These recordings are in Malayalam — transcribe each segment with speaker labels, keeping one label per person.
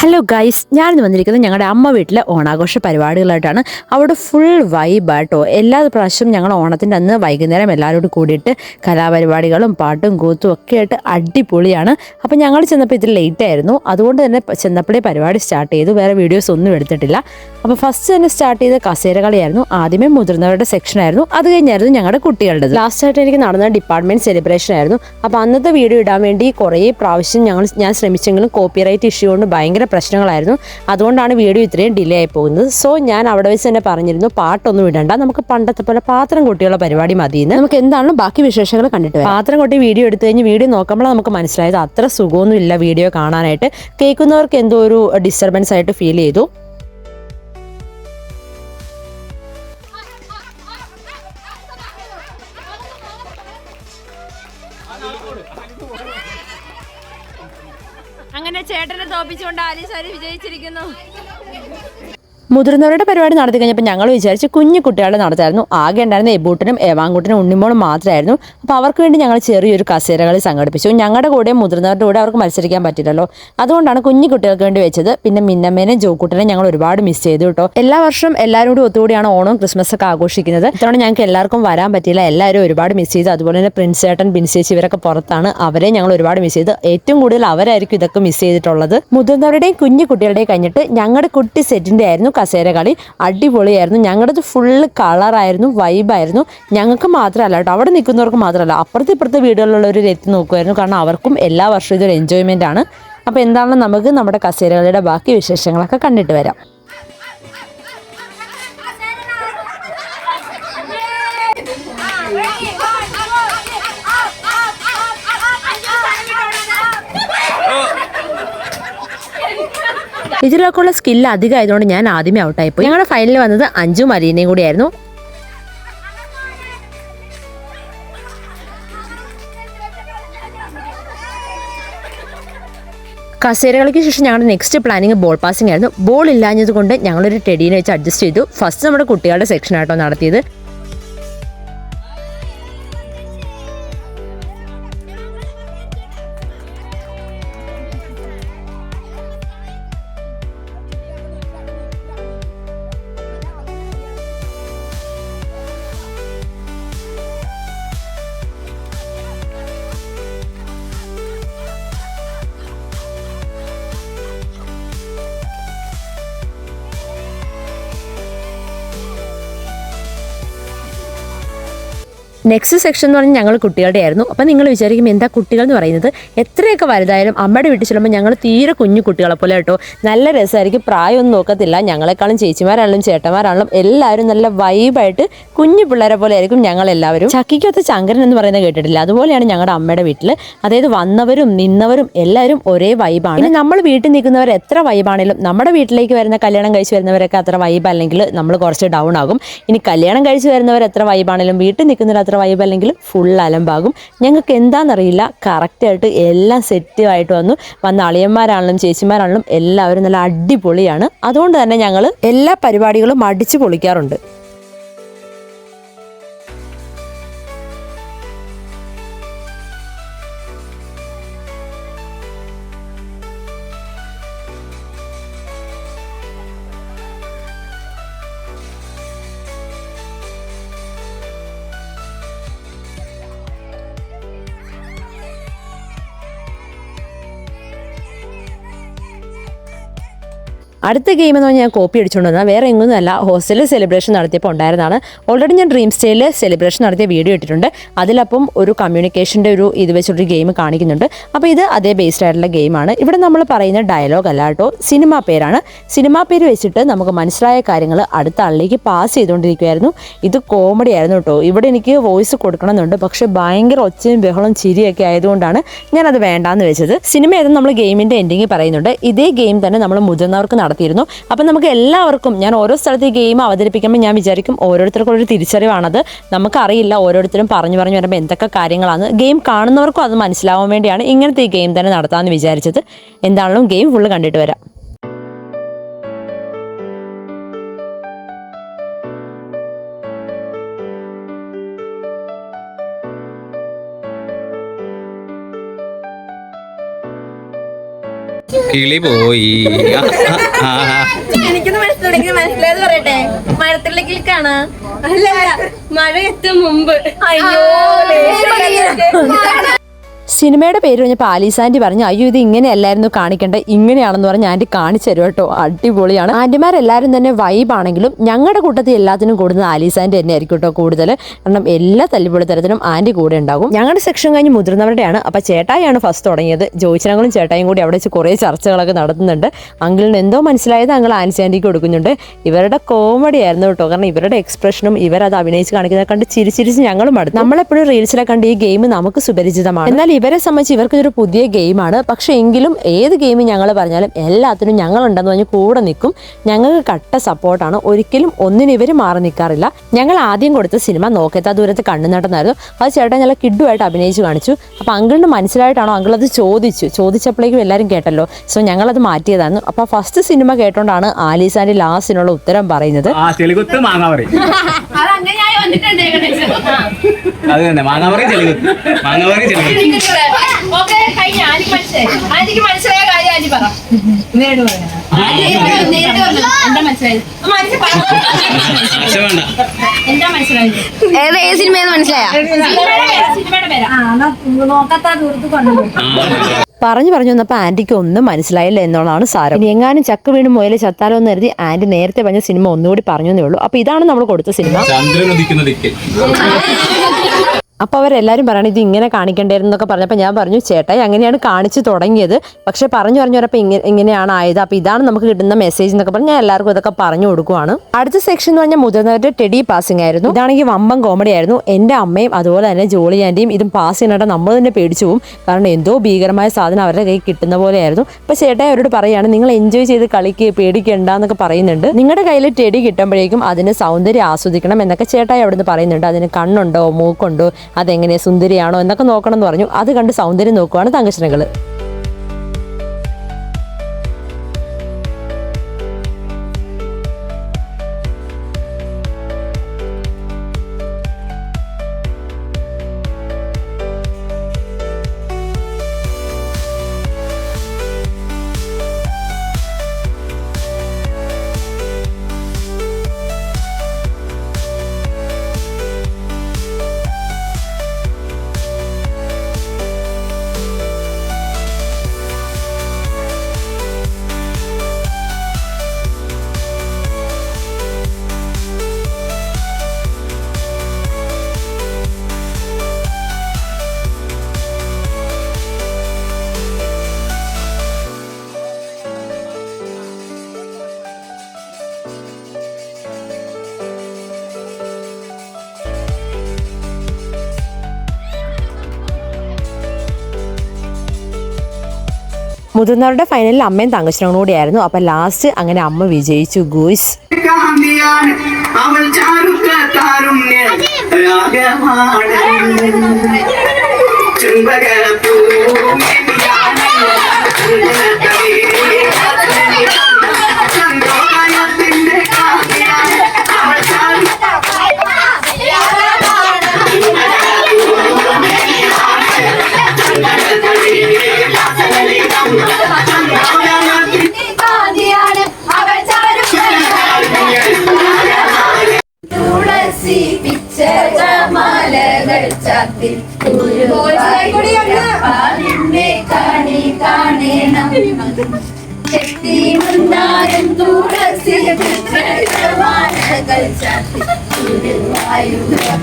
Speaker 1: ഹലോ ഗൈസ് ഞാനിന്ന് വന്നിരിക്കുന്നത് ഞങ്ങളുടെ അമ്മ വീട്ടിലെ ഓണാഘോഷ പരിപാടികളായിട്ടാണ്. അവിടെ ഫുൾ വൈബാട്ടോ എല്ലാ പ്രാവശ്യവും ഞങ്ങൾ ഓണത്തിന്റെ അന്ന് വൈകുന്നേരം എല്ലാവരോടും കൂടിയിട്ട് കലാപരിപാടികളും പാട്ടും കൂത്തും ഒക്കെ ആയിട്ട് അടിപൊളിയാണ്. അപ്പോൾ ഞങ്ങൾ ചെന്നപ്പോൾ ഇതിൽ ലേറ്റ് ആയിരുന്നു. അതുകൊണ്ട് തന്നെ ചെന്നപ്പോഴേ പരിപാടി സ്റ്റാർട്ട് ചെയ്തു. വേറെ വീഡിയോസ് ഒന്നും എടുത്തിട്ടില്ല. അപ്പോൾ ഫസ്റ്റ് തന്നെ സ്റ്റാർട്ട് ചെയ്ത കസേര കളിയായിരുന്നു. ആദ്യമേ മുതിർന്നവരുടെ സെക്ഷൻ ആയിരുന്നു. അത് കഴിഞ്ഞായിരുന്നു ഞങ്ങളുടെ കുട്ടികളുടെ ലാസ്റ്റ് ആയിട്ട് എനിക്ക് നടന്ന ഡിപ്പാർട്ട്മെന്റ് സെലിബ്രേഷൻ ആയിരുന്നു. അപ്പോൾ അന്നത്തെ വീഡിയോ ഇടാൻ വേണ്ടി കുറേ പ്രാവശ്യം ഞങ്ങൾ ഞാൻ ശ്രമിച്ചെങ്കിലും കോപ്പിറൈറ്റ് ഇഷ്യൂ കൊണ്ട് ഭയങ്കര പ്രശ്നങ്ങളായിരുന്നു. അതുകൊണ്ടാണ് വീഡിയോ ഇത്രയും ഡിലേ ആയി പോകുന്നത്. സോ ഞാൻ അവിടെ വെച്ച് തന്നെ പറഞ്ഞിരുന്നു പാട്ടൊന്നും ഇടണ്ട നമുക്ക് പണ്ടത്തെ പോലെ പാത്രം കൊട്ടിയുള്ള പരിപാടി മതിയെന്ന്. നമുക്ക് എന്താണ് ബാക്കി വിശേഷങ്ങൾ കണ്ടിട്ട്. പാത്രം കൊട്ടി വീഡിയോ എടുത്തു കഴിഞ്ഞ് വീഡിയോ നോക്കുമ്പോൾ നമുക്ക് മനസ്സിലായത് അത്ര സുഖമൊന്നും ഇല്ല വീഡിയോ കാണാനായിട്ട്. കേൾക്കുന്നവർക്ക് എന്തോ ഒരു ഡിസ്റ്റർബൻസ് ആയിട്ട് ഫീൽ ചെയ്തു.
Speaker 2: അങ്ങനെ ചേട്ടനെ തോപ്പിച്ചുകൊണ്ട് ആലീസാരി വിജയിച്ചിരിക്കുന്നു?
Speaker 1: മുതിർന്നവരുടെ പരിപാടി നടത്തി കഴിഞ്ഞപ്പോൾ ഞങ്ങൾ വിചാരിച്ച് കുഞ്ഞു കുട്ടികളുടെ നടത്തായിരുന്നു. ആകെ ഉണ്ടായിരുന്ന എബൂട്ടനും ഏവാങ്കുട്ടനും ഉണ്ണിമോളും മാത്രമായിരുന്നു. അപ്പോൾ അവർക്ക് വേണ്ടി ഞങ്ങൾ ചെറിയൊരു കസേരകളി സംഘടിപ്പിച്ചു. ഞങ്ങളുടെ കൂടെ മുതിർന്നവരുടെ കൂടെ അവർക്ക് മത്സരിക്കാൻ പറ്റില്ലല്ലോ. അതുകൊണ്ടാണ് കുഞ്ഞു കുട്ടികൾക്ക് വേണ്ടി വെച്ചത്. പിന്നെ മിന്നമ്മേനെയും ജോക്കുട്ടനെയും ഞങ്ങൾ ഒരുപാട് മിസ് ചെയ്തു കേട്ടോ. എല്ലാ വർഷവും എല്ലാവരും കൂടി ഒത്തുകൂടിയാണ് ഓണവും ക്രിസ്മസ് ഒക്കെ ആഘോഷിക്കുന്നത്. ഇത്തവണ ഞങ്ങൾക്ക് എല്ലാവർക്കും വരാൻ പറ്റില്ല എല്ലാവരും ഒരുപാട് മിസ് ചെയ്തു. അതുപോലെ തന്നെ പ്രിൻസ് ഏട്ടൻ ബിൻസേച്ചി ഇവരൊക്കെ പുറത്താണ്. അവരെ ഞങ്ങൾ ഒരുപാട് മിസ് ചെയ്തു. ഏറ്റവും കൂടുതൽ അവരായിരിക്കും ഇതൊക്കെ മിസ് ചെയ്തിട്ടുള്ളത്. മുതിർന്നവരുടെയും കുഞ്ഞു കുട്ടികളുടെയും കഴിഞ്ഞിട്ട് ഞങ്ങളുടെ കുട്ടി സെറ്റിന്റെ ആയിരുന്നു. കസേര കളി അടിപൊളിയായിരുന്നു. ഞങ്ങളുടെ ഫുള്ള് കളറായിരുന്നു വൈബായിരുന്നു ഞങ്ങൾക്ക് മാത്രമല്ല കേട്ടോ അവിടെ നിൽക്കുന്നവർക്ക് മാത്രമല്ല അപ്പുറത്തെ ഇപ്പുറത്തെ വീടുകളിലുള്ളവർ എത്തി നോക്കുമായിരുന്നു കാരണം അവർക്കും എല്ലാ വർഷവും ഇതൊരു എൻജോയ്മെന്റ് ആണ്. അപ്പോൾ എന്താണെന്ന് നമുക്ക് നമ്മുടെ കസേരകളുടെ ബാക്കി വിശേഷങ്ങളൊക്കെ കണ്ടിട്ട് വരാം. ഇതിലൊക്കെയുള്ള സ്കില്ല് അധികം ആയതുകൊണ്ട് ഞാൻ ആദ്യമേ ഔട്ടായി പോയി. ഞങ്ങളുടെ ഫൈനലിൽ വന്നത് അഞ്ചു മരീനയും കൂടിയായിരുന്നു. കസേരകൾക്ക് ശേഷം ഞങ്ങളുടെ നെക്സ്റ്റ് പ്ലാനിങ് ബോൾ പാസിംഗ് ആയിരുന്നു. ബോൾ ഇല്ലാഞ്ഞത് കൊണ്ട് ഞങ്ങളൊരു ടെഡീനെ വെച്ച് അഡ്ജസ്റ്റ് ചെയ്തു. ഫസ്റ്റ് നമ്മുടെ കുട്ടികളുടെ സെക്ഷൻ ആട്ടോ നടത്തിയത്. നെക്സ്റ്റ് സെക്ഷൻ എന്ന് പറഞ്ഞാൽ ഞങ്ങൾ കുട്ടികളുടെ ആയിരുന്നു. അപ്പം നിങ്ങൾ വിചാരിക്കും എന്താ കുട്ടികൾ എന്ന് പറയുന്നത്? എത്രയൊക്കെ വലുതായാലും അമ്മയുടെ വീട്ടിൽ ചെല്ലുമ്പോൾ ഞങ്ങൾ തീരെ കുഞ്ഞു കുട്ടികളെ പോലെ കേട്ടോ. നല്ല രസമായിരിക്കും. പ്രായമൊന്നും നോക്കത്തില്ല. ഞങ്ങളെക്കാളും ചേച്ചിമാരാണെങ്കിലും ചേട്ടന്മാരാണെങ്കിലും എല്ലാവരും നല്ല വൈബായിട്ട് കുഞ്ഞു പിള്ളേരെ പോലെ ആയിരിക്കും ഞങ്ങളെല്ലാവരും. ചക്കിക്കൊത്ത ചങ്കരൻ എന്ന് പറയുന്നത് കേട്ടിട്ടില്ല. അതുപോലെയാണ് ഞങ്ങളുടെ അമ്മയുടെ വീട്ടിൽ അതായത് വന്നവരും നിന്നവരും എല്ലാവരും ഒരേ വൈബാണ് ഇനി നമ്മൾ വീട്ടിൽ നിൽക്കുന്നവർ എത്ര വൈബാണെങ്കിലും നമ്മുടെ വീട്ടിലേക്ക് വരുന്ന കല്യാണം കഴിച്ച് വരുന്നവരൊക്കെ അത്ര വൈബ് അല്ലെങ്കിൽ നമ്മൾ കുറച്ച് ഡൗൺ ആകും. ഇനി കല്യാണം കഴിച്ച് വരുന്നവർ എത്ര വൈബാണെങ്കിലും വീട്ടിൽ നിൽക്കുന്നവർ അത്ര വൈബ് അല്ലെങ്കിൽ ഫുൾ അലമ്പാകും. ഞങ്ങൾക്ക് എന്താണെന്നറിയില്ല കറക്റ്റായിട്ട് എല്ലാം സെറ്റുമായിട്ട് വന്നു. വന്ന അളിയന്മാരാണെങ്കിലും ചേച്ചിമാരാണെങ്കിലും എല്ലാവരും നല്ല അടിപൊളിയാണ്. അതുകൊണ്ട് തന്നെ ഞങ്ങൾ എല്ലാ പരിപാടികളും അടിച്ചു പൊളിക്കാറുണ്ട്. അടുത്ത ഗെയിം എന്ന് പറഞ്ഞാൽ ഞാൻ കോപ്പി അടിച്ചുകൊണ്ട് വന്നാൽ വേറെ എങ്ങൊന്നുമല്ല ഹോസ്റ്റലിൽ സെലിബ്രേഷൻ നടത്തിയപ്പോൾ ഉണ്ടായിരുന്നതാണ്. ഓൾറെഡി ഞാൻ ഡ്രീം സ്റ്റൈലിൽ സെലിബ്രേഷൻ നടത്തിയ വീഡിയോ ഇട്ടിട്ടുണ്ട്. അതിലപ്പം ഒരു കമ്മ്യൂണിക്കേഷന്റെ ഒരു ഇത് വെച്ചൊരു ഗെയിം കാണിക്കുന്നുണ്ട്. അപ്പോൾ ഇത് അതേ ബേസ്ഡ് ആയിട്ടുള്ള ഗെയിമാണ് ഇവിടെ നമ്മൾ പറയുന്ന ഡയലോഗ് അല്ല കേട്ടോ. സിനിമ പേരാണ്. സിനിമ പേര് വെച്ചിട്ട് നമുക്ക് മനസ്സിലായ കാര്യങ്ങൾ അടുത്ത ആളിലേക്ക് പാസ് ചെയ്തുകൊണ്ടിരിക്കുമായിരുന്നു ഇത് കോമഡി ആയിരുന്നു കേട്ടോ. ഇവിടെ എനിക്ക് വോയിസ് കൊടുക്കണമെന്നുണ്ട്. പക്ഷേ ഭയങ്കര ഒച്ചയും ബഹളം ചിരിയൊക്കെ ആയതുകൊണ്ടാണ് ഞാനത് വേണ്ടാന്ന് വെച്ചത്. സിനിമ ഏതെന്ന് നമ്മൾ ഗെയിമിന്റെ എൻഡിങ് പറയുന്നുണ്ട്. ഇതേ ഗെയിം തന്നെ നമ്മൾ മുതിർന്നവർക്ക് നടത്തിയിരുന്നു അപ്പം നമുക്ക് എല്ലാവർക്കും ഞാൻ ഓരോ സ്ഥലത്ത് ഗെയിം അവതരിപ്പിക്കുമ്പോൾ ഞാൻ വിചാരിക്കും ഓരോരുത്തർക്കും ഒരു തിരിച്ചറിവാണത്. നമുക്കറിയില്ല ഓരോരുത്തരും പറഞ്ഞു പറഞ്ഞു വരുമ്പോൾ എന്തൊക്കെ കാര്യങ്ങളാണ്. ഗെയിം കാണുന്നവർക്കും അത് മനസ്സിലാവാൻ വേണ്ടിയാണ് ഇങ്ങനത്തെ ഈ ഗെയിം തന്നെ നടത്താമെന്ന് വിചാരിച്ചത്. എന്താണെങ്കിലും ഗെയിം ഫുള്ള് കണ്ടിട്ട് വരാം.
Speaker 3: കിളി പോയി.
Speaker 2: എനിക്കൊന്ന് മനസ്സിലായി മനസ്സിലായത് പറയട്ടെ? മഴത്തുള്ളിലേക്കാണ് അല്ല മഴ എത്തും മുമ്പ്. അയ്യോ
Speaker 1: സിനിമയുടെ പേര് കഴിഞ്ഞപ്പോൾ ആന്റി പറഞ്ഞു അയ്യോ ഇത് ഇങ്ങനെയല്ലായിരുന്നു കാണിക്കേണ്ടത് ഇങ്ങനെയാണെന്ന് പറഞ്ഞ് ആന്റി കാണിച്ചു തരും കേട്ടോ. അടിപൊളിയാണ്. ആന്റിമാരെല്ലാവരും തന്നെ വൈബാണെങ്കിലും ഞങ്ങളുടെ കൂട്ടത്തിൽ എല്ലാത്തിനും കൂടുന്നത് ആലീസ് തന്നെ ആയിരിക്കും കേട്ടോ കൂടുതൽ കാരണം എല്ലാ തല്ലിപ്പൊളി തരത്തിലും ആന്റി കൂടെ ഉണ്ടാകും. ഞങ്ങളുടെ സെക്ഷൻ കഴിഞ്ഞ് മുതിർന്നവരുടെയാണ്. അപ്പോൾ ചേട്ടായിയാണ് ഫസ്റ്റ് തുടങ്ങിയത്. ജോയിച്ചനങ്ങളും ചേട്ടായും കൂടി അവിടെ വെച്ച് കുറേ ചർച്ചകളൊക്കെ നടത്തുന്നുണ്ട്. അങ്കിളിന് എന്തോ മനസ്സിലായത് അങ്കിൾ ആൻസി കൊടുക്കുന്നുണ്ട്. ഇവരുടെ കോമഡി ആയിരുന്നു കേട്ടോ. കാരണം ഇവരുടെ എക്സ്പ്രഷനും ഇവരത് അഭിനയിച്ച് കാണിക്കുന്നത് കണ്ട് ചിരിച്ചിരിച്ച് ഞങ്ങളും അടുത്ത് നമ്മളെപ്പോഴും റീൽസിലെ കണ്ട് ഈ ഗെയിം നമുക്ക് സുപരിചിതമാണ്. എന്നാൽ ഇവരെ സംബന്ധിച്ച് ഇവർക്ക് ഇതൊരു പുതിയ ഗെയിമാണ്. പക്ഷേ എങ്കിലും ഏത് ഗെയിം ഞങ്ങൾ പറഞ്ഞാലും എല്ലാത്തിനും ഞങ്ങളുണ്ടെന്ന് പറഞ്ഞ് കൂടെ നിൽക്കും. ഞങ്ങൾക്ക് കട്ട സപ്പോർട്ടാണ്. ഒരിക്കലും ഒന്നിനും ഇവർ മാറി നിൽക്കാറില്ല. ഞങ്ങൾ ആദ്യം കൊടുത്ത സിനിമ നോക്കിയത്താ ദൂരത്ത് കണ്ണു നടന്നായിരുന്നു അത് ചേട്ടൻ ഞങ്ങൾ കിഡുമായിട്ട് അഭിനയിച്ച് കാണിച്ചു. അപ്പോൾ അങ്കിളിന് മനസ്സിലായിട്ടാണോ അങ്കിൾ അത് ചോദിച്ചു? ചോദിച്ചപ്പോഴേക്കും എല്ലാവരും കേട്ടല്ലോ. സോ ഞങ്ങളത് മാറ്റിയതായിരുന്നു. അപ്പോൾ ഫസ്റ്റ് സിനിമ കേട്ടോണ്ടാണ് ആലീസാന്റെ ലാസ്റ്റിനുള്ള ഉത്തരം പറയുന്നത്.
Speaker 2: അത്
Speaker 3: തന്നെ. മാങ്ങാമറി ചെലവ് മാങ്ങാമറി ചെലവ്
Speaker 2: ഓക്കെ കഴിഞ്ഞ ആനിക്ക് മനസ്സിലായി. ആന്റിക്ക് മനസ്സിലായ കാര്യം ആന്റി പറ. നേരിട്ട് പറയാം നേരിട്ട് പറഞ്ഞു എന്താ മനസ്സിലായത്? എന്താ മനസ്സിലായത്?
Speaker 4: ഏത് ഏത് സിനിമയെന്ന് മനസ്സിലായ?
Speaker 2: സിനിമയുടെ പേരാ നോക്കാത്ത ദൂരത്ത്
Speaker 3: ആ
Speaker 1: പറഞ്ഞു പറഞ്ഞു വന്നപ്പോൾ ആന്റിക്ക് ഒന്നും മനസ്സിലായില്ല എന്നുള്ളതാണ് സാരം. ഇനി എങ്ങാനും ചക്ക വീണ് മുയലെ ചത്താലോ എന്ന് കരുതി ആന്റി നേരത്തെ പറഞ്ഞ സിനിമ ഒന്നുകൂടി പറഞ്ഞു എന്നേ ഉള്ളൂ. അപ്പോൾ ഇതാണ് നമ്മൾ കൊടുത്ത സിനിമ. അപ്പോൾ അവരെല്ലാവരും പറയണം ഇത് ഇങ്ങനെ കാണിക്കേണ്ടായിരുന്നൊക്കെ പറഞ്ഞപ്പോൾ ഞാൻ പറഞ്ഞു ചേട്ടായി അങ്ങനെയാണ് കാണിച്ചു തുടങ്ങിയത്. പക്ഷേ പറഞ്ഞു പറഞ്ഞു വരപ്പോൾ ഇങ്ങനെ ഇങ്ങനെയാണ് ആയത്. അപ്പോൾ ഇതാണ് നമുക്ക് കിട്ടുന്ന മെസ്സേജ് എന്നൊക്കെ പറഞ്ഞ് ഞാൻ എല്ലാവർക്കും ഇതൊക്കെ പറഞ്ഞു കൊടുക്കുവാണ്. അടുത്ത സെക്ഷൻ എന്ന് പറഞ്ഞാൽ മുതിർന്നവരുടെ ടെഡി പാസിംഗ് ആയിരുന്നു. ഇതാണെങ്കിൽ വമ്പം കോമഡി ആയിരുന്നു. എന്റെ അമ്മയും അതുപോലെ തന്നെ ജോളി ആന്റിയും ഇതും പാസ് ചെയ്യാനായിട്ട് നമ്മൾ തന്നെ പേടിച്ചു പോകും കാരണം എന്തോ ഭീകരമായ സാധനം അവരുടെ കയ്യിൽ കിട്ടുന്ന പോലെയായിരുന്നു. അപ്പോൾ ചേട്ടായി അവരോട് പറയുകയാണ് നിങ്ങൾ എൻജോയ് ചെയ്ത് കളിക്ക് പേടിക്കണ്ട എന്നൊക്കെ പറയുന്നുണ്ട്. നിങ്ങളുടെ കയ്യിൽ ടെഡി കിട്ടുമ്പോഴേക്കും അതിന് സൗന്ദര്യം ആസ്വദിക്കണം എന്നൊക്കെ ചേട്ടായി അവിടുന്ന് പറയുന്നുണ്ട്. അതിന് കണ്ണുണ്ടോ മൂക്കുണ്ടോ അതെങ്ങനെ സുന്ദരിയാണോ എന്നൊക്കെ നോക്കണം എന്ന് പറഞ്ഞു. അത് കണ്ട് സൗന്ദര്യം നോക്കുവാണ് തങ്കശനകൾ മുതിർന്നവരുടെ ഫൈനലിൽ അമ്മയും തങ്കശനങ്ങളും കൂടിയായിരുന്നു. അപ്പം ലാസ്റ്റ് അങ്ങനെ അമ്മ വിജയിച്ചു ഗോയ്സ്.
Speaker 5: കാന്തിയാണ് വെളിച്ചത്തിൽ പാലിന്റെ കണി കാണേണം ശക്തി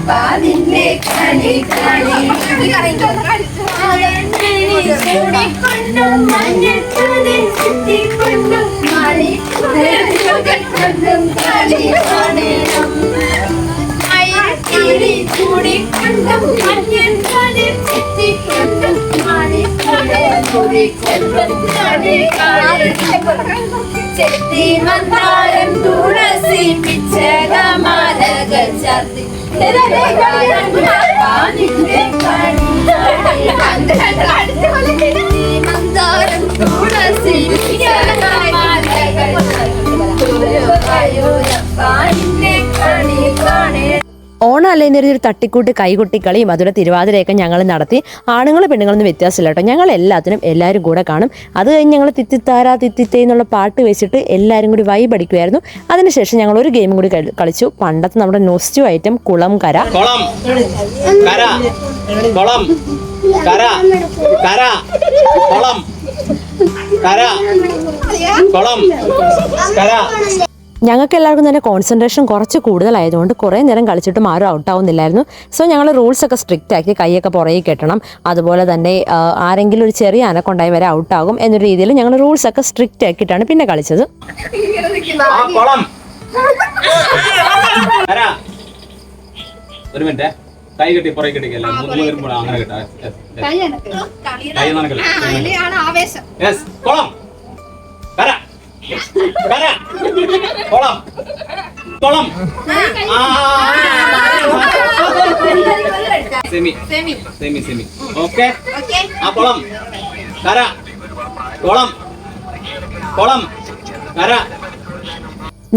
Speaker 5: പാലിന്റെ കണി കാണണം മണി കൊണ്ടും കാണേ
Speaker 2: ചെത്തിമന്താരം തുളസി പിച്ചകമാലകൾ ചാർത്തി മന്ദാരം തുളസി പിച്ചകമാലകൾ ചാർത്തി കണി കാണേ
Speaker 1: ഓണം നല്ല രീതിയിൽ ഒരു തട്ടിക്കൂട്ട് കൈകൊട്ടിക്കളിയും അതുപോലെ തിരുവാതിരയൊക്കെ ഞങ്ങൾ നടത്തി. ആണുങ്ങൾ പെണ്ണുങ്ങളൊന്നും വ്യത്യാസമില്ല കേട്ടോ. ഞങ്ങൾ എല്ലാത്തിനും എല്ലാവരും കൂടെ കാണും. അത് കഴിഞ്ഞ് ഞങ്ങൾ തിത്തിത്താര തിത്തിത്തേ എന്നുള്ള പാട്ട് വെച്ചിട്ട് എല്ലാവരും കൂടി വൈബ് അടിക്കുമായിരുന്നു അതിനുശേഷം ഞങ്ങൾ ഒരു ഗെയിം കൂടി കളിച്ചു. പണ്ടത്തെ നമ്മുടെ നോസ്റ്റു ഐറ്റം കുളം കര.
Speaker 3: കുളം. കര. കുളം. കര.
Speaker 1: ഞങ്ങൾക്ക് എല്ലാവർക്കും തന്നെ കോൺസെൻട്രേഷൻ കുറച്ച് കൂടുതലായതുകൊണ്ട് കുറേ നേരം കളിച്ചിട്ടും ആരും ഔട്ട് ആവുന്നില്ലായിരുന്നു. സോ ഞങ്ങൾ റൂൾസ് ഒക്കെ സ്ട്രിക്റ്റ് ആക്കി കൈയൊക്കെ പുറകെ കെട്ടണം. അതുപോലെ തന്നെ ആരെങ്കിലും ഒരു ചെറിയ അനക്കൊണ്ടായി വരെ ഔട്ട് ആകും എന്നൊരു രീതിയിൽ ഞങ്ങൾ റൂൾസ് ഒക്കെ സ്ട്രിക്റ്റ് ആക്കിയിട്ടാണ് പിന്നെ കളിച്ചത്.
Speaker 3: ഒരു മിനിറ്റ്. കൈ കെട്ടി പുറകെ കെട്ടിക്കല്ല? മൂന്ന് അങ്ങനെ കെട്ടാ. കൈ യെസ് കുളം കര കര കുളം. കുളം. ആ semi.
Speaker 2: Semi.
Speaker 3: Semi semi. Okay.
Speaker 2: Okay
Speaker 3: ആ കുളം. കര കുളം. കുളം. കര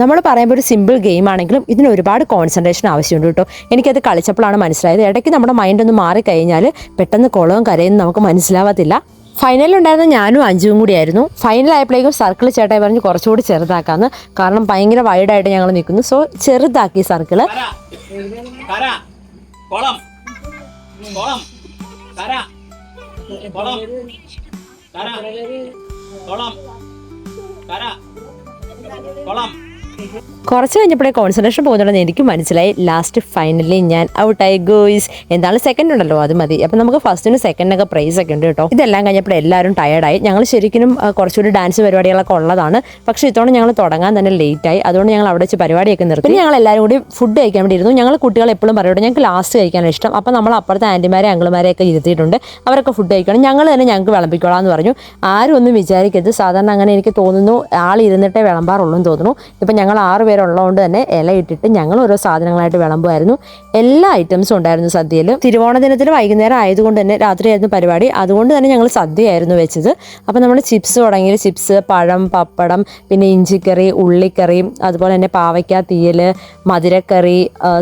Speaker 1: നമ്മൾ പറയുമ്പോൾ ഒരു സിമ്പിൾ ഗെയിം ആണെങ്കിലും ഇതിന് ഒരുപാട് കോൺസെൻട്രേഷൻ ആവശ്യമുണ്ട് കേട്ടോ. എനിക്കത് കളിച്ചപ്പോഴാണ് മനസ്സിലായത്. ഇടയ്ക്ക് നമ്മുടെ മൈൻഡ് ഒന്ന് മാറിക്കഴിഞ്ഞാൽ പെട്ടെന്ന് കുളവും കരയും നമുക്ക് മനസ്സിലാവത്തില്ല. ഫൈനലുണ്ടായിരുന്ന ഞാനും അഞ്ചും കൂടിയായിരുന്നു. ഫൈനൽ ആയപ്പോഴേക്കും സർക്കിൾ ചേട്ടായി പറഞ്ഞ് കുറച്ചുകൂടി ചെറുതാക്കാന്ന്. കാരണം ഭയങ്കര വൈഡായിട്ട് ഞങ്ങൾ നിൽക്കുന്നു. സോ ചെറുതാക്കി
Speaker 3: സർക്കിൾ കൊളം. കൊളം. കൊളം. കുളം.
Speaker 1: കുറച്ച് കഴിഞ്ഞപ്പോഴേ കോൺസെൻട്രേഷൻ പോകുന്നുണ്ടെന്ന് എനിക്ക് മനസ്സിലായി. ലാസ്റ്റ് ഫൈനലി ഞാൻ ഔട്ടായി ഗോയ്സ് എന്താണ് സെക്കൻഡ് ഉണ്ടല്ലോ അത് മതി. അപ്പം നമുക്ക് ഫസ്റ്റിന് സെക്കൻഡിനൊക്കെ പ്രൈസ് ഒക്കെ ഉണ്ട് കേട്ടോ. ഇതെല്ലാം കഴിഞ്ഞപ്പോൾ എല്ലാവരും ടയർഡായി ഞങ്ങൾ ശരിക്കും കുറച്ചുകൂടി ഡാൻസ് പരിപാടികളൊക്കെ ഉള്ളതാണ്. പക്ഷേ ഇത്തവണ ഞങ്ങൾ തുടങ്ങാൻ തന്നെ ലേറ്റ് ആയി. അതുകൊണ്ട് ഞങ്ങൾ അവിടെ വെച്ച് പരിപാടിയൊക്കെ നിർത്തി. ഞങ്ങൾ എല്ലാവരും കൂടി ഫുഡ് കഴിക്കാൻ വേണ്ടി ഇരുന്നു. ഞങ്ങൾ കുട്ടികൾ എപ്പോഴും പറയട്ടെ ഞങ്ങൾക്ക് ലാസ്റ്റ് കഴിക്കാനാണ് ഇഷ്ടം. അപ്പം നമ്മൾ അപ്പുറത്തെ ആന്റിമാരെ അങ്കിൾമാരെ ഒക്കെ ഇരുത്തിയിട്ടുണ്ട്. അവരൊക്കെ ഫുഡ് കഴിക്കണം. ഞങ്ങൾ തന്നെ ഞങ്ങൾക്ക് വിളമ്പിക്കോളാം എന്ന് പറഞ്ഞു. ആരും ഒന്നും വിചാരിക്കരുത്. സാധാരണ അങ്ങനെ എനിക്ക് തോന്നുന്നു. ആൾ ഇരുന്നിട്ടേ വിളമ്പാറുള്ളൂ എന്ന് തോന്നുന്നു. ഇപ്പം ഞങ്ങൾ ആറ് പേരുള്ളതുകൊണ്ട് തന്നെ ഇല ഇട്ടിട്ട് ഞങ്ങൾ ഓരോ സാധനങ്ങളായിട്ട് വിളമ്പുമായിരുന്നു. എല്ലാ ഐറ്റംസും ഉണ്ടായിരുന്നു സദ്യയിൽ തിരുവോണ ദിനത്തിൽ വൈകുന്നേരം ആയതുകൊണ്ട് തന്നെ രാത്രിയായിരുന്നു പരിപാടി. അതുകൊണ്ട് തന്നെ ഞങ്ങൾ സദ്യയായിരുന്നു വെച്ചത്. അപ്പോൾ നമ്മൾ ചിപ്സ് തുടങ്ങിയ ചിപ്സ് പഴം പപ്പടം പിന്നെ ഇഞ്ചിക്കറി ഉള്ളിക്കറി അതുപോലെ തന്നെ പാവയ്ക്ക തീയൽ മധുരക്കറി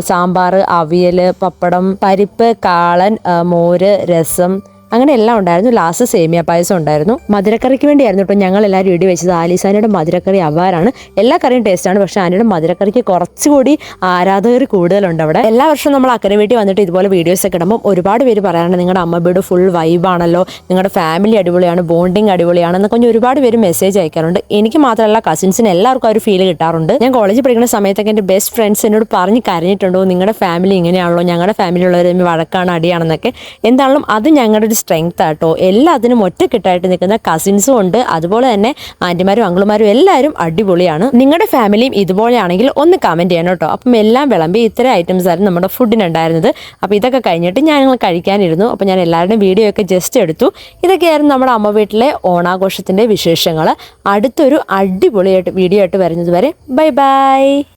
Speaker 1: സാമ്പാർ അവിയൽ പപ്പടം പരിപ്പ് കാളൻ മോര് രസം അങ്ങനെ എല്ലാം ഉണ്ടായിരുന്നു. ലാസ്റ്റ് സേമിയ പായസം ഉണ്ടായിരുന്നു. മധുരക്കറിക്ക് വേണ്ടിയായിരുന്നു കേട്ടോ ഞങ്ങൾ എല്ലാവരും ഇടി വെച്ചത്. ആലീസാനിയുടെ മധുരക്കറി അവാറാണ്. എല്ലാ കറിയും ടേസ്റ്റാണ് പക്ഷേ ആനയുടെ മധുരക്കറിക്ക് കുറച്ചുകൂടി ആരാധകർ കൂടുതലുണ്ട് അവിടെ. എല്ലാ വർഷവും നമ്മൾ അക്കരെ വീട്ടിൽ വന്നിട്ട് ഇതുപോലെ വീഡിയോസ് ഒക്കെ ഇടുമ്പോൾ ഒരുപാട് പേര് പറയാറുണ്ട് നിങ്ങളുടെ അമ്മ വീട് ഫുൾ വൈബാണല്ലോ നിങ്ങളുടെ ഫാമിലി അടിപൊളിയാണ്. ബോണ്ടിങ് അടിപൊളിയാണ്. എന്നൊക്കെ ഒരുപാട് പേര് മെസ്സേജ് അയക്കാറുണ്ട്. എനിക്ക് മാത്രമല്ല കസിൻസിന് എല്ലാവർക്കും ഒരു ഫീൽ കിട്ടാറുണ്ട്. ഞാൻ കോളേജിൽ പഠിക്കുന്ന സമയത്തൊക്കെ എന്റെ ബെസ്റ്റ് ഫ്രണ്ട്സ് എന്നോട് പറഞ്ഞ് കരഞ്ഞിട്ടുണ്ടോ? നിങ്ങളുടെ ഫാമിലി ഇങ്ങനെയാണല്ലോ. ഞങ്ങളുടെ ഫാമിലി ഉള്ളവരെ തമ്മിൽ വഴക്കാണ് അടിയാണെന്നൊക്കെ. എന്താണെങ്കിലും അത് ഞങ്ങളുടെ സ്ട്രെങ്ത് ആട്ടോ. എല്ലാത്തിനും ഒറ്റക്കെട്ടായിട്ട് നിൽക്കുന്ന കസിൻസും ഉണ്ട്. അതുപോലെ തന്നെ ആന്റിമാരും അങ്കിളുമാരും എല്ലാവരും അടിപൊളിയാണ്. നിങ്ങളുടെ ഫാമിലിയും ഇതുപോലെയാണെങ്കിൽ ഒന്ന് കമന്റ് ചെയ്യണം കേട്ടോ. അപ്പം എല്ലാം വിളമ്പി ഇത്തരം ഐറ്റംസ് ആയിരുന്നു നമ്മുടെ ഫുഡിനുണ്ടായിരുന്നത് അപ്പോൾ ഇതൊക്കെ കഴിഞ്ഞിട്ട് ഞാൻ ഞങ്ങൾ കഴിക്കാനിരുന്നു. അപ്പോൾ ഞാൻ എല്ലാവരുടെയും വീഡിയോ ഒക്കെ ജസ്റ്റ് എടുത്തു. ഇതൊക്കെയായിരുന്നു നമ്മുടെ അമ്മ വീട്ടിലെ ഓണാഘോഷത്തിന്റെ വിശേഷങ്ങൾ അടുത്തൊരു അടിപൊളിയായിട്ട് വീഡിയോ ആയിട്ട് വരുന്നത് വരെ ബൈ ബൈ